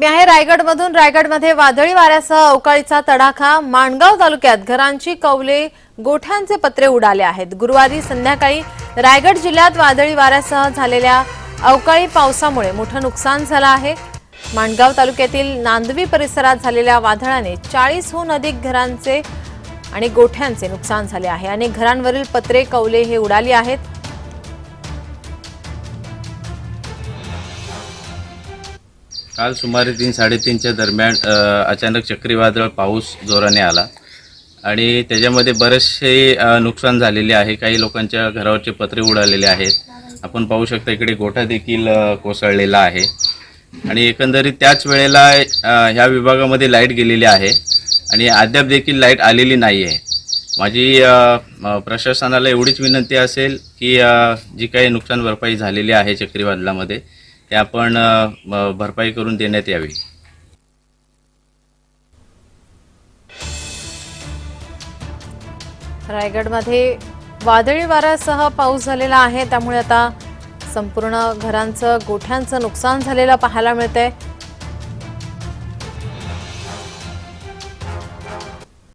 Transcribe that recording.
मी आहे रायगडमधून रायगडमध्ये वादळी वाऱ्यासह अवकाळीचा तडाखा. माणगाव तालुक्यात घरांची कौले गोठ्यांचे पत्रे उडाले आहेत. गुरुवारी संध्याकाळी रायगड जिल्ह्यात वादळी वाऱ्यासह झालेल्या अवकाळी पावसामुळे मोठं नुकसान झालं आहे. माणगाव तालुक्यातील नांदवी परिसरात झालेल्या वादळाने चाळीसहून अधिक घरांचे आणि गोठ्यांचे नुकसान झाले आहे. अनेक घरांवरील पत्रे कौले हे उडाली आहेत. काल सुमारे तीन साडेतीनच्या दरम्यान अचानक चक्रीवादळ पाऊस जोराने आला. आणि त्याच्यामध्ये बरेचसे नुकसान झालेले आहे. काही लोकांच्या घरावरचे पत्रे उडालेले आहेत. आपण पाहू शकता इकडे गोठा देखील कोसळलेला आहे. आणि एकंदरीत त्याच वेळेला ह्या विभागामध्ये लाइट गेलेली आहे. आणि अद्याप देखील लाइट आलेली नाही आहे माझी प्रशासनाला एवढीच विनंती असेल की जी काही नुकसान भरपाई झालेली आहे चक्रीवादळामध्ये ते आपण भरपाई करून देण्यात यावी. रायगडमध्ये वादळी वाऱ्यासह पाऊस झालेला आहे. त्यामुळे आता संपूर्ण घरांचं गोठ्यांचं नुकसान झालेलं पाहायला मिळतंय.